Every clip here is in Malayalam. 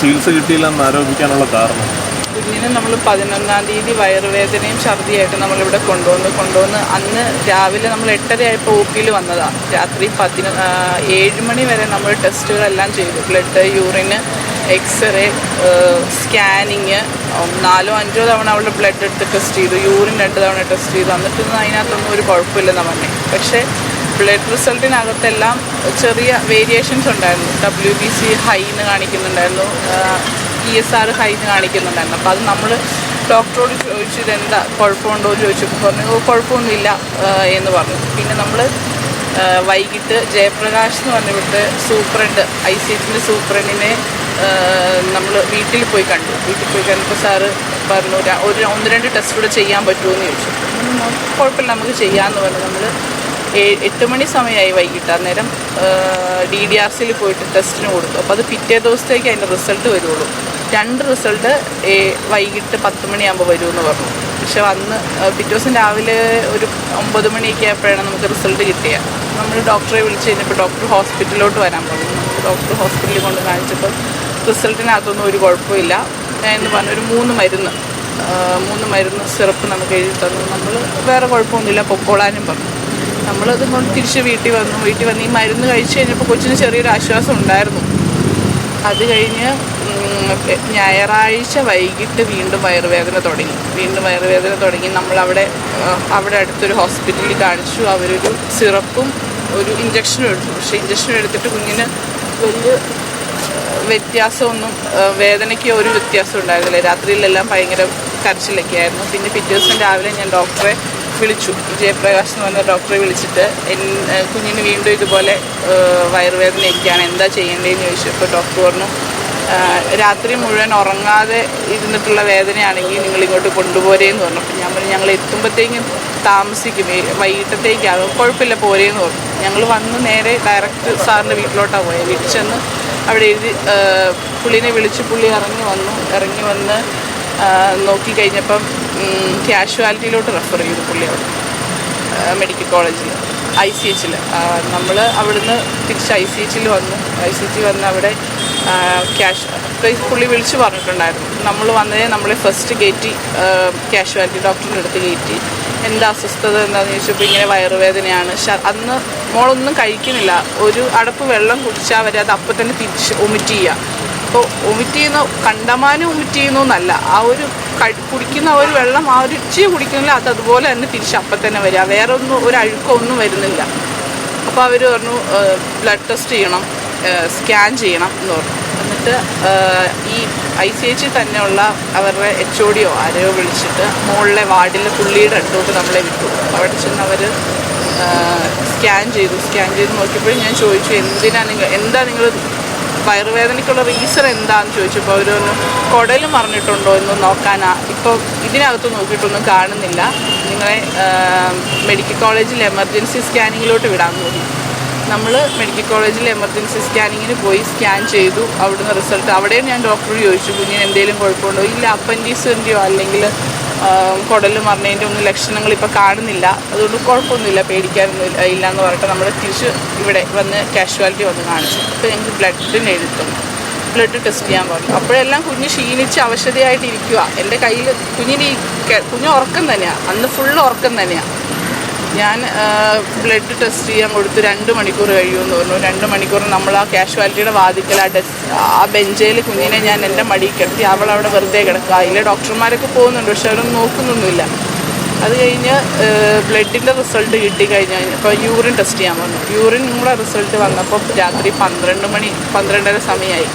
ചികിത്സ കിട്ടിയില്ലെന്ന് ആരോപിക്കാനുള്ള കാരണം? കുഞ്ഞിന് നമ്മൾ പതിനൊന്നാം തീയതി വയറുവേദനയും ഛർദിയായിട്ട് നമ്മളിവിടെ കൊണ്ടുവന്ന്. കൊണ്ടുവന്ന് അന്ന് രാവിലെ നമ്മൾ എട്ടരയായപ്പോൾ ഒ പിയിൽ വന്നതാണ് രാത്രി പതിന ഏഴ് മണി വരെ നമ്മൾ ടെസ്റ്റുകളെല്ലാം ചെയ്തു. ബ്ലഡ് യൂറിന് എക്സ്റേ സ്കാനിങ് നാലോ അഞ്ചോ തവണ അവളുടെ ബ്ലഡ് എടുത്ത് ടെസ്റ്റ് ചെയ്തു. യൂറിൻ രണ്ട് തവണ ടെസ്റ്റ് ചെയ്തു. എന്നിട്ടൊന്നും അതിനകത്തൊന്നും ഒരു കുഴപ്പമില്ലെന്ന് പറഞ്ഞു. പക്ഷേ ബ്ലഡ് റിസൾട്ടിനകത്തെല്ലാം ചെറിയ വേരിയേഷൻസ് ഉണ്ടായിരുന്നു. ഡബ്ല്യു ബി സി ഹൈ എന്ന് കാണിക്കുന്നുണ്ടായിരുന്നു. ഇ എസ് ആർ ഹൈ എന്ന് കാണിക്കുന്നുണ്ടായിരുന്നു. അപ്പോൾ അത് നമ്മൾ ഡോക്ടറോട് ചോദിച്ചു ഇതെന്താ കുഴപ്പമുണ്ടോ എന്ന് ചോദിച്ചപ്പോൾ പറഞ്ഞു "ഓ, കുഴപ്പമൊന്നുമില്ല എന്ന് പറഞ്ഞു. പിന്നെ നമ്മൾ വൈകിട്ട് ജയപ്രകാശ് എന്ന് പറഞ്ഞ ഇവിടുത്തെ സൂപ്രണ്ട് ഐ സി എച്ചിന്റെ സൂപ്രണ്ടിനെ നമ്മൾ വീട്ടിൽ പോയി കണ്ടു. വീട്ടിൽ പോയി കണ്ടപ്പോൾ സാറ് പറഞ്ഞു ഒരു ഒന്ന് രണ്ട് ടെസ്റ്റ് കൂടെ ചെയ്യാൻ പറ്റുമോ? എന്ന് ചോദിച്ചു. കുഴപ്പമില്ല നമുക്ക് ചെയ്യാമെന്ന് പറഞ്ഞു. നമ്മൾ എട്ട് മണി സമയമായി വൈകിട്ട്. അന്നേരം ഡി ഡി ആർ സിയിൽ പോയിട്ട് ടെസ്റ്റിന് കൊടുത്തു. അപ്പോൾ അത് പിറ്റേ ദിവസത്തേക്ക് അതിന്റെ റിസൾട്ട് വരുള്ളൂ. രണ്ട് റിസൾട്ട് വൈകിട്ട് പത്ത് മണിയാകുമ്പോൾ വരുമെന്ന് പറഞ്ഞു. പക്ഷെ അന്ന് പിറ്റേ ദിവസം രാവിലെ ഒരു ഒമ്പത് മണിയൊക്കെ ആയപ്പോഴാണ് നമുക്ക് റിസൾട്ട് കിട്ടിയത് നമ്മൾ ഡോക്ടറെ വിളിച്ച് കഴിഞ്ഞപ്പോൾ ഡോക്ടർ ഹോസ്പിറ്റലിലോട്ട് വരാൻ പറഞ്ഞു. ഡോക്ടർ ഹോസ്പിറ്റലിൽ കൊണ്ട് കാണിച്ചപ്പോൾ റിസൾട്ടിനകത്തൊന്നും ഒരു കുഴപ്പമില്ല എന്ന് പറഞ്ഞു. ഒരു മൂന്ന് മരുന്ന് മൂന്ന് മരുന്ന് സിറപ്പ് നമുക്ക് എഴുതി തന്നു. നമ്മൾ വേറെ കുഴപ്പമൊന്നുമില്ല പൊക്കോളാനും പറഞ്ഞു. നമ്മളത് കൊണ്ട് തിരിച്ച് വീട്ടിൽ വന്നു. വീട്ടിൽ വന്ന് ഈ മരുന്ന് കഴിച്ച് കഴിഞ്ഞപ്പോൾ കൊച്ചിന് ചെറിയൊരു ആശ്വാസം ഉണ്ടായിരുന്നു. അത് കഴിഞ്ഞ് ഞായറാഴ്ച വൈകിട്ട് വീണ്ടും വയറുവേദന തുടങ്ങി. വീണ്ടും വയറുവേദന തുടങ്ങി. നമ്മളവിടെ അവിടെ അടുത്തൊരു ഹോസ്പിറ്റലിൽ കാണിച്ചു. അവരൊരു സിറപ്പും ഒരു ഇഞ്ചക്ഷനും എടുത്തു. പക്ഷേ ഇഞ്ചക്ഷൻ എടുത്തിട്ട് കുഞ്ഞിന് വലിയ വ്യത്യാസമൊന്നും വേദനയ്ക്ക് ഒരു വ്യത്യാസം ഉണ്ടായിരുന്നില്ല. രാത്രിയിലെല്ലാം ഭയങ്കര കരച്ചിലൊക്കെ ആയിരുന്നു പിന്നെ പിറ്റേ ദിവസം രാവിലെ ഞാൻ ഡോക്ടറെ വിളിച്ചു. ജയപ്രകാശ് എന്ന് പറഞ്ഞ ഡോക്ടറെ വിളിച്ചിട്ട് കുഞ്ഞിന് വീണ്ടും ഇതുപോലെ വയറുവേദനയൊക്കെയാണ് എന്താ ചെയ്യേണ്ടതെന്ന് ചോദിച്ചപ്പോൾ ഡോക്ടർ പറഞ്ഞു രാത്രി മുഴുവൻ ഉറങ്ങാതെ ഇരുന്നിട്ടുള്ള വേദനയാണെങ്കിൽ നിങ്ങൾ ഇങ്ങോട്ട് കൊണ്ടുപോരേന്ന് പറഞ്ഞു. അപ്പം ഞാൻ പറഞ്ഞു ഞങ്ങൾ എത്തുമ്പോഴത്തേക്കും താമസിക്കും. വൈകിട്ടത്തേക്കാകും. കുഴപ്പമില്ല പോരേന്ന് പറഞ്ഞു. ഞങ്ങൾ വന്ന് നേരെ ഡയറക്റ്റ് സാറിന്റെ വീട്ടിലോട്ടാണ് പോയത് വീട്ടിൽ ചെന്ന് അവിടെ എഴുതി പുള്ളിനെ വിളിച്ച് പുള്ളി ഇറങ്ങി വന്നു. ഇറങ്ങി വന്ന് ആ, കാഷ്വാലിറ്റിയിലോട്ട് റെഫർ ചെയ്തു പുള്ളി അവിടെ മെഡിക്കൽ കോളേജിൽ ഐ സി എച്ചിൽ നമ്മൾ അവിടുന്ന് തിരിച്ച് ഐ സി എച്ചിൽ വന്നു ഐ സി എച്ചിൽ വന്ന് അവിടെ ക്യാഷ് പുള്ളി വിളിച്ച് പറഞ്ഞിട്ടുണ്ടായിരുന്നു. നമ്മൾ വന്നതേ നമ്മളെ ഫസ്റ്റ് കയറ്റി കാഷ്വാലിറ്റി ഡോക്ടറിന്റെ അടുത്ത് കയറ്റി എന്താ അസ്വസ്ഥത എന്താണെന്ന് ചോദിച്ചപ്പോൾ ഇങ്ങനെ വയറുവേദനയാണ്. അന്ന് മോളൊന്നും കഴിക്കുന്നില്ല. ഒരു അടപ്പ് വെള്ളം കുടിച്ചാൽ വരെ അത് അപ്പം തന്നെ തിരിച്ച് ഒമിറ്റ് ചെയ്യുക അപ്പോൾ ഒമിറ്റ് ചെയ്യുന്ന കണ്ടമാനം ഒമിറ്റ് ചെയ്യുന്നു എന്നല്ല ആ ഒരു കുടിക്കുന്ന ഒരു വെള്ളം ആ ഒരു ഇച്ചിരി കുടിക്കുന്നില്ല അത് അതുപോലെ തന്നെ തിരിച്ച് അപ്പം തന്നെ വരിക. വേറെ ഒന്നും ഒരു അഴുക്കോ ഒന്നും വരുന്നില്ല. അപ്പോൾ അവർ പറഞ്ഞു ബ്ലഡ് ടെസ്റ്റ് ചെയ്യണം സ്കാൻ ചെയ്യണം എന്ന് പറഞ്ഞു. എന്നിട്ട് ഈ ഐ സി എച്ചിൽ തന്നെയുള്ള അവരുടെ എച്ച് ഒ ഡിയോ ആരെയോ വിളിച്ചിട്ട് മുകളിലെ വാർഡിലെ പുള്ളിയുടെ അടുത്തോട്ട് നമ്മളെ വിട്ടു. അവിടെ ചെന്ന് അവർ സ്കാൻ ചെയ്തു. സ്കാൻ ചെയ്ത് നോക്കിയപ്പോഴും ഞാൻ ചോദിച്ചു എന്തിനാണ് നിങ്ങൾ എന്താ നിങ്ങൾ വയറുവേദനയ്ക്കുള്ള റീസൺ എന്താണെന്ന് ചോദിച്ചപ്പോൾ പറഞ്ഞു കുടൽ മറിഞ്ഞിട്ടുണ്ടോ എന്ന് നോക്കാനാ. ഇപ്പോൾ ഇതിനകത്ത് നോക്കിയിട്ടൊന്നും കാണുന്നില്ല. നിങ്ങളെ മെഡിക്കൽ കോളേജിൽ എമർജൻസി സ്കാനിങ്ങിലോട്ട് വിടാൻ തോന്നി നമ്മൾ മെഡിക്കൽ കോളേജിൽ എമർജൻസി സ്കാനിങ്ങിന് പോയി സ്കാൻ ചെയ്തു. അവിടുന്ന് റിസൾട്ട് അവിടെയും ഞാൻ ഡോക്ടറോട് ചോദിച്ചു കുഞ്ഞിന് എന്തെങ്കിലും കുഴപ്പമുണ്ടോ? ഇല്ല അപ്പൻഡീസിന്റെയോ അല്ലെങ്കിൽ കുടൽ മറിഞ്ഞതിന്റെ ഒന്നും ലക്ഷണങ്ങൾ ഇപ്പോൾ കാണുന്നില്ല. അതുകൊണ്ട് കുഴപ്പമൊന്നുമില്ല പേടിക്കാനൊന്നും ഇല്ല എന്ന് പറഞ്ഞിട്ട് നമ്മൾ തിരിച്ച് ഇവിടെ വന്ന് കാഷ്വാലിറ്റി വന്ന് കാണിച്ചു. അപ്പോൾ ഞങ്ങൾക്ക് ബ്ലഡിന് എഴുത്തും ബ്ലഡ് ടെസ്റ്റ് ചെയ്യാൻ പറഞ്ഞു. അപ്പോഴെല്ലാം കുഞ്ഞ് ക്ഷീണിച്ച് അവശതയായിട്ടിരിക്കുക എന്റെ കയ്യിൽ കുഞ്ഞിന് കുഞ്ഞ് ഉറക്കം തന്നെയാണ് അന്ന് ഫുള്ള് ഉറക്കം തന്നെയാണ് ഞാൻ ബ്ലഡ് ടെസ്റ്റ് ചെയ്യാൻ കൊടുത്ത് രണ്ട് മണിക്കൂർ കഴിയുമെന്ന് പറഞ്ഞു. രണ്ട് മണിക്കൂർ നമ്മൾ ആ കാഷ്വാലിറ്റിയുടെ വാതിക്കൽ ആ ടെസ്റ്റ് ആ ബെഞ്ചയിൽ കുഞ്ഞിനെ ഞാൻ എന്റെ മടിയിൽ കിടത്തി അവൾ അവിടെ വെറുതെ കിടക്കുക. അതിലെ ഡോക്ടർമാരൊക്കെ പോകുന്നുണ്ട് പക്ഷെ അവരൊന്നും നോക്കുന്നൊന്നുമില്ല. അത് കഴിഞ്ഞ് ബ്ലഡിന്റെ റിസൾട്ട് കിട്ടി കഴിഞ്ഞ് ഇപ്പോൾ യൂറിൻ ടെസ്റ്റ് ചെയ്യാൻ പറഞ്ഞു യൂറിൻ കൂടെ റിസൾട്ട് വന്നപ്പോൾ രാത്രി പന്ത്രണ്ട് മണി പന്ത്രണ്ടര സമയമായി.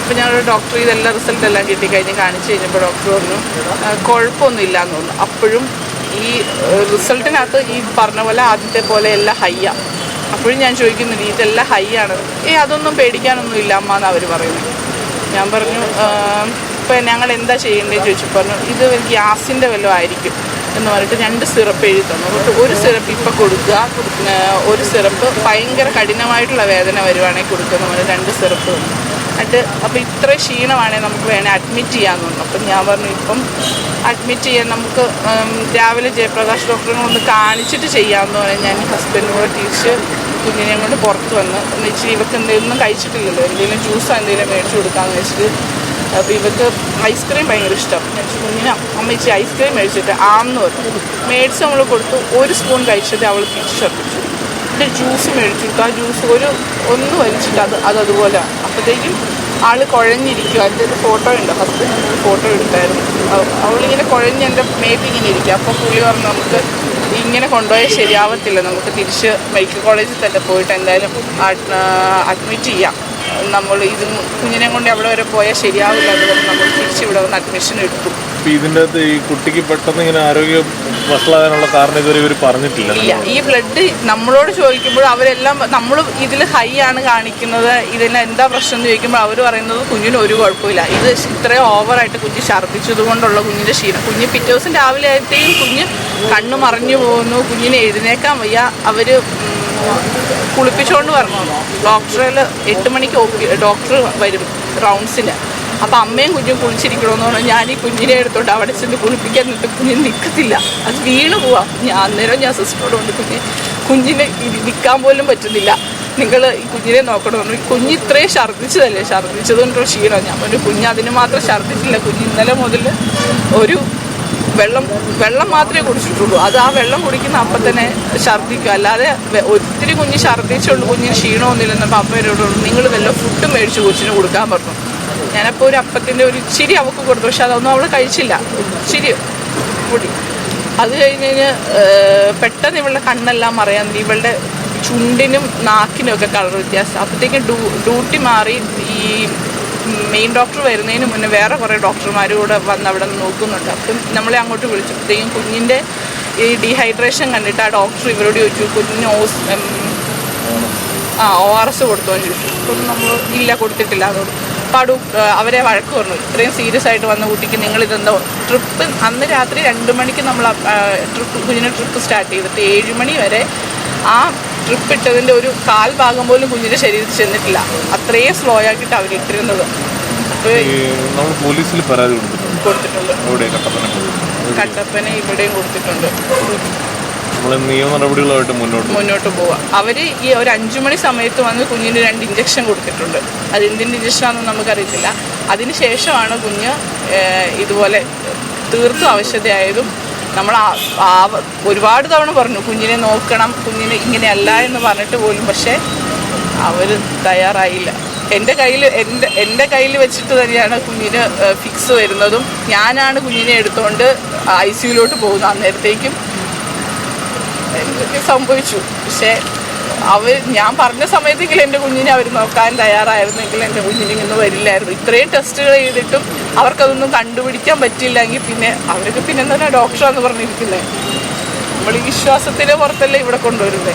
അപ്പോൾ ഞങ്ങൾ ഡോക്ടർ ഇതെല്ലാം റിസൾട്ട് എല്ലാം കിട്ടി കഴിഞ്ഞ് കാണിച്ച് കഴിഞ്ഞപ്പോൾ ഡോക്ടർ പറഞ്ഞു "ആ, കുഴപ്പമൊന്നുമില്ല എന്ന് പറഞ്ഞു. അപ്പോഴും ഈ റിസൾട്ടിനകത്ത് ഈ പറഞ്ഞ പോലെ ആദ്യത്തെ പോലെ എല്ലാം ഹൈയാ അപ്പോഴും ഞാൻ ചോദിക്കുന്നുണ്ട് ഇതെല്ലാം ഹൈ ആണ് ഏ അതൊന്നും പേടിക്കാനൊന്നും ഇല്ല അമ്മ എന്ന് അവർ പറയുന്നത് ഞാൻ പറഞ്ഞു ഇപ്പം ഞങ്ങൾ എന്താ ചെയ്യേണ്ടതെന്ന് ചോദിച്ചു. പറഞ്ഞു ഇത് ഗ്യാസിന്റെ വല്ലതും ആയിരിക്കും. എന്ന് പറഞ്ഞിട്ട് രണ്ട് സിറപ്പ് എഴുതി തന്നു. ഒരു സിറപ്പ് ഇപ്പം കൊടുക്കുക ഒരു സിറപ്പ് ഭയങ്കര കഠിനമായിട്ടുള്ള വേദന വരുവാണെങ്കിൽ കൊടുക്കുക എന്ന് രണ്ട് സിറപ്പ് തന്നു. എന്നിട്ട് അപ്പോൾ ഇത്ര ക്ഷീണമാണേ നമുക്ക് വേണേൽ അഡ്മിറ്റ് ചെയ്യാമെന്ന് പറഞ്ഞു. അപ്പം ഞാൻ പറഞ്ഞു ഇപ്പം അഡ്മിറ്റ് ചെയ്യാൻ നമുക്ക് രാവിലെ ജയപ്രകാശ് ഡോക്ടറിനെ ഒന്ന് കാണിച്ചിട്ട് ചെയ്യാമെന്ന് പറഞ്ഞു ഞാൻ ഹസ്ബൻഡിനോട് തിരിച്ച് കുഞ്ഞിനെ കൊണ്ട് പുറത്ത് വന്ന്. എന്ന് വെച്ചാൽ ഇവക്ക് എന്തെങ്കിലും കഴിച്ചിട്ടില്ലല്ലോ. എന്തെങ്കിലും ജ്യൂസോ എന്തെങ്കിലും മേടിച്ചു കൊടുക്കാമെന്ന് വെച്ചിട്ട്. അപ്പോൾ ഇവക്ക് ഐസ്ക്രീം ഭയങ്കര ഇഷ്ടം. ഞാൻ കുഞ്ഞിനെ കുഞ്ഞിന് അമ്മച്ചി ഐസ്ക്രീം മേടിച്ചിട്ട് ആന്ന് പറഞ്ഞു. മേടിച്ച് നമ്മൾ കൊടുത്തു. ഒരു സ്പൂൺ കഴിച്ചിട്ട് അവൾ തിരിച്ചു ഛർദ്ദിച്ചു എന്നിട്ട് ജ്യൂസ് മേടിച്ചു. കൊടുത്തു ആ ജ്യൂസ് ഒരു ഒന്ന് വലിച്ചിട്ട് അത് അത് അതുപോലെ അപ്പോഴത്തേക്കും ആൾ കുഴഞ്ഞിരിക്കും. എന്റെ ഒരു ഫോട്ടോ ഉണ്ട്. ഹസ്ബൻഡ് ഫോട്ടോ എടുത്തായിരുന്നു. അവ- അവളിങ്ങനെ കുഴഞ്ഞ് എന്റെ മേപ്പിൽ ഇങ്ങനെ ഇരിക്കുക അപ്പോൾ പുള്ളി പറഞ്ഞു നമുക്ക് ഇങ്ങനെ കൊണ്ടുപോയാൽ ശരിയാവത്തില്ല. നമുക്ക് തിരിച്ച് മെഡിക്കൽ കോളേജിൽ തന്നെ പോയിട്ട് എന്തായാലും അഡ്മിറ്റ് ചെയ്യാം. നമ്മൾ ഇത് കുഞ്ഞിനെ കൊണ്ട് അവിടെ വരെ പോയാൽ ശരിയാവില്ല അതുകൊണ്ട് നമ്മൾ തിരിച്ച് ഇവിടെ വന്ന് അഡ്മിഷൻ എടുത്തു. അപ്പൊ ഇതിന്റെ അകത്ത് ഈ കുട്ടിക്ക് പെട്ടെന്ന് ഇങ്ങനെ ആരോഗ്യ വഷളാകാനുള്ള കാരണം ഇതുവരെ ഇവർ പറഞ്ഞിട്ടില്ല. ഈ ബ്ലഡ് നമ്മളോട് ചോദിക്കുമ്പോൾ അവരെല്ലാം നമ്മൾ ഇതിൽ ഹൈ ആണ് കാണിക്കുന്നത്. ഇതിന് എന്താ പ്രശ്നം എന്ന് ചോദിക്കുമ്പോൾ അവർ പറയുന്നത് കുഞ്ഞിന് ഒരു കുഴപ്പമില്ല. ഇത് ഇത്രയും ഓവറായിട്ട് കുഞ്ഞ് ഛർദ്ദിച്ചത് കൊണ്ടുള്ള കുഞ്ഞിന്റെ ക്ഷീണം. കുഞ്ഞ് പിറ്റേ ദിവസം രാവിലെ ആയിട്ടേയും കുഞ്ഞ് കണ്ണ് മറിഞ്ഞു പോകുന്നു. കുഞ്ഞിനെ എഴുന്നേക്കാൻ വയ്യ. അവർ കുളിപ്പിച്ചുകൊണ്ട് പറഞ്ഞു ഡോക്ടറിൽ എട്ട് മണിക്ക് ഡോക്ടർ വരും റൗണ്ട്സിന്. അപ്പം അമ്മയും കുഞ്ഞും കുളിച്ചിരിക്കണമെന്ന് ഞാൻ ഈ കുഞ്ഞിനെ എടുത്തോണ്ട് അവിടെ ചെന്ന് കുളിപ്പിക്കാൻ നിന്നിട്ട് കുഞ്ഞിന് നിൽക്കത്തില്ല അത് വീണ് പോവാം. ഞാൻ അന്നേരം ഞാൻ സിസ്റ്ററോട് കൊണ്ട് കുഞ്ഞ് കുഞ്ഞിന് നിൽക്കാൻ പോലും പറ്റുന്നില്ല. നിങ്ങൾ ഈ കുഞ്ഞിനെ നോക്കണമെന്ന് കുഞ്ഞ് ഇത്രയും ഛർദ്ദിച്ചതല്ലേ? ഛർദ്ദിച്ചത് കൊണ്ടൊരു ക്ഷീണം ഞാൻ പറഞ്ഞു കുഞ്ഞ് അതിന് മാത്രം ഛർദ്ദിച്ചില്ല. കുഞ്ഞ് ഇന്നലെ മുതൽ ഒരു വെള്ളം വെള്ളം മാത്രമേ കുടിച്ചിട്ടുള്ളൂ. അത് ആ വെള്ളം കുടിക്കുന്ന അപ്പം തന്നെ ഛർദ്ദിക്കും. അല്ലാതെ ഒത്തിരി കുഞ്ഞ് ഛർദ്ദിച്ചുള്ളൂ. കുഞ്ഞിന് ക്ഷീണമൊന്നുമില്ലെന്നപ്പോൾ അപ്പനോട് നിങ്ങൾ വല്ല ഫുഡ് മേടിച്ച് കൊച്ചിന് കൊടുക്കാൻ പറഞ്ഞു. ഞാനപ്പോൾ ഒരു അപ്പത്തിന്റെ ഒരു ഇച്ചിരി അവൾക്ക് കൊടുത്തു പക്ഷെ അതൊന്നും അവൾ കഴിച്ചില്ല. ഇച്ചിരി പൊടി അത് കഴിഞ്ഞ് കഴിഞ്ഞ് പെട്ടെന്ന് ഇവളുടെ കണ്ണെല്ലാം മറയാൻ ഇവളുടെ ചുണ്ടിനും നാക്കിനും ഒക്കെ കളർ വ്യത്യാസം. അപ്പോഴത്തേക്കും ഡ്യൂ ഡ്യൂട്ടി മാറി ഈ മെയിൻ ഡോക്ടർ വരുന്നതിന് മുന്നേ വേറെ കുറേ ഡോക്ടർമാരും കൂടെ വന്ന് അവിടെ നിന്ന് നോക്കുന്നുണ്ട്. അപ്പം നമ്മളെ അങ്ങോട്ട് വിളിച്ചപ്പോഴത്തേക്കും കുഞ്ഞിന്റെ ഈ ഡീഹൈഡ്രേഷൻ കണ്ടിട്ട് ആ ഡോക്ടർ ഇവരോട് ചോദിച്ചു കുഞ്ഞിന് ഓസ് ആ ഒ ആർ എസ് കൊടുത്തോന്ന് ചോദിച്ചു. അപ്പം നമ്മൾ ഇല്ല കൊടുത്തിട്ടില്ല. അതോട് ഡോക്ടർ അവരെ വഴക്ക് പറഞ്ഞു. ഇത്രയും സീരിയസ് ആയിട്ട് വന്ന കുട്ടിക്ക് നിങ്ങൾ ഇതെന്തോ ട്രിപ്പ് അന്ന് രാത്രി രണ്ട് മണിക്ക് നമ്മൾ ട്രിപ്പ് കുഞ്ഞിനെ ട്രിപ്പ് സ്റ്റാർട്ട് ചെയ്തിട്ട് ഏഴ് മണി വരെ ആ ട്രിപ്പ് ഇട്ടതിന്റെ ഒരു കാൽ ഭാഗം പോലും കുഞ്ഞിന്റെ ശരീരത്തിൽ ചെന്നിട്ടില്ല. അത്രയും സ്ലോ ആക്കിയിട്ട് അവർ ഇട്ടിരുന്നത്. അപ്പോൾ പോലീസിൽ പരാതി കൊടുത്തിട്ടുണ്ട്. കൊടുത്തിട്ടുണ്ട്. കട്ടപ്പന ഇവിടെയും കൊടുത്തിട്ടുണ്ട്. നമ്മൾ നിയമ നടപടികളുമായിട്ട് മുന്നോട്ട് മുന്നോട്ട് പോവാം അവർ ഈ ഒരു അഞ്ചു മണി സമയത്ത് വന്ന് കുഞ്ഞിന് രണ്ട് ഇഞ്ചക്ഷൻ കൊടുത്തിട്ടുണ്ട്. അത് എന്തിന്റെ ഇഞ്ചക്ഷനാണെന്ന് നമുക്കറിയത്തില്ല. അതിന് ശേഷമാണ് കുഞ്ഞ് ഇതുപോലെ തീർത്തും അവശതയായതും നമ്മൾ ഒരുപാട് തവണ പറഞ്ഞു കുഞ്ഞിനെ നോക്കണം കുഞ്ഞിനെ ഇങ്ങനെയല്ല എന്ന് പറഞ്ഞിട്ട് പോലും പക്ഷേ അവർ തയ്യാറായില്ല. എന്റെ കയ്യിൽ എന്റെ എന്റെ കയ്യിൽ വെച്ചിട്ട് തന്നെയാണ് കുഞ്ഞിന് ഫിക്സ് വരുന്നതും. ഞാനാണ് കുഞ്ഞിനെ എടുത്തുകൊണ്ട് ഐ സിയുലോട്ട് പോകുന്നത് അന്നേരത്തേക്കും. എന്തൊക്കെ സംഭവിച്ചു. പക്ഷേ അവർ ഞാൻ പറഞ്ഞ സമയത്തെങ്കിലും എന്റെ കുഞ്ഞിനെ അവർ നോക്കാൻ തയ്യാറായിരുന്നെങ്കിൽ എന്റെ കുഞ്ഞിനെ ഇന്ന് വരില്ലായിരുന്നു. ഇത്രയും ടെസ്റ്റുകൾ ചെയ്തിട്ടും അവർക്കതൊന്നും കണ്ടുപിടിക്കാൻ പറ്റിയില്ലെങ്കിൽ പിന്നെ അവർക്ക് പിന്നെ എന്താ ഡോക്ടറാന്ന് പറഞ്ഞിരിക്കുന്നത്. നമ്മൾ ഈ വിശ്വാസത്തിന്റെ പുറത്തല്ലേ ഇവിടെ കൊണ്ടുവരുന്നത്?